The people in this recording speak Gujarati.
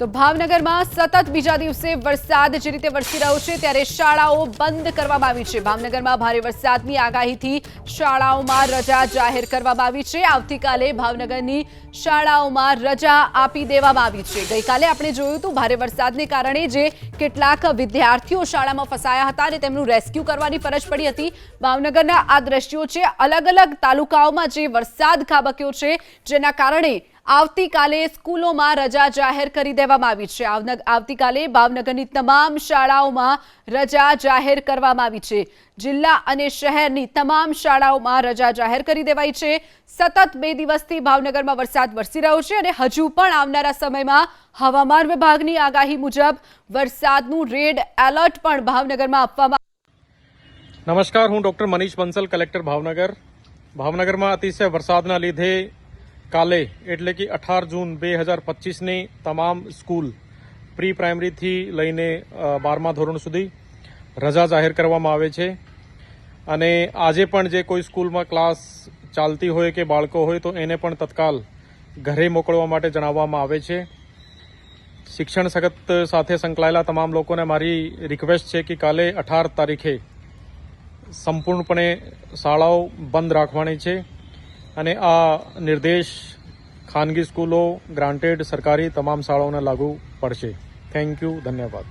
તો ભાવનગરમાં સતત બીજા દિવસે વરસાદ જે રીતે વરસી રહ્યો છે ત્યારે શાળાઓ બંધ કરવામાં આવી છે. ભાવનગરમાં ભારે વરસાદની આગાહીથી શાળાઓમાં રજા જાહેર કરવામાં આવી છે. આવતીકાલે ભાવનગરની શાળાઓમાં રજા આપી દેવામાં આવી છે. ગઈકાલે આપણે જોયું હતું ભારે વરસાદને કારણે જે કેટલાક વિદ્યાર્થીઓ શાળામાં ફસાયા હતા અને તેમનું રેસ્ક્યુ કરવાની ફરજ પડી હતી. ભાવનગરના આ દ્રશ્યો છે. અલગ અલગ તાલુકાઓમાં જે વરસાદ ખાબક્યો છે, જેના કારણે આવતીકાલે સ્કૂલોમાં રજા જાહેર કરી દેવામાં આવી છે. આવતીકાલે ભાવનગરની તમામ શાળાઓમાં રજા જાહેર કરવામાં આવી છે. જિલ્લા અને શહેરની તમામ શાળાઓમાં રજા જાહેર કરી દેવાઈ છે. સતત બે દિવસથી ભાવનગરમાં વરસાદ વરસી રહ્યો છે અને હજુ પણ આવનારા સમયમાં હવામાન વિભાગની આગાહી મુજબ વરસાદનું રેડ એલર્ટ પણ ભાવનગરમાં આપવામાં નમસ્કાર, હું ડોક્ટર મનીષ બંસલ, કલેક્ટર ભાવનગર. ભાવનગરમાં અતિશય વરસાદના લીધે કાલે એટલે કે અઢાર જૂન બે હજાર પચીસની તમામ સ્કૂલ પ્રી પ્રાઇમરીથી લઈને બારમા ધોરણ સુધી રજા જાહેર કરવામાં આવે છે. અને આજે પણ જે કોઈ સ્કૂલમાં ક્લાસ ચાલતી હોય કે બાળકો હોય તો એને પણ તત્કાલ ઘરે મોકલવા માટે જણાવવામાં આવે છે. શિક્ષણ સગત સાથે સંકળાયેલા તમામ લોકોને મારી રિક્વેસ્ટ છે કે કાલે અઢાર તારીખે સંપૂર્ણપણે શાળાઓ બંધ રાખવાની છે. અને આ નિર્દેશ ખાનગી સ્કૂલો ગ્રાન્ટેડ સરકારી તમામ શાળાઓને લાગુ પડશે. થેન્ક યુ ધન્યવાદ.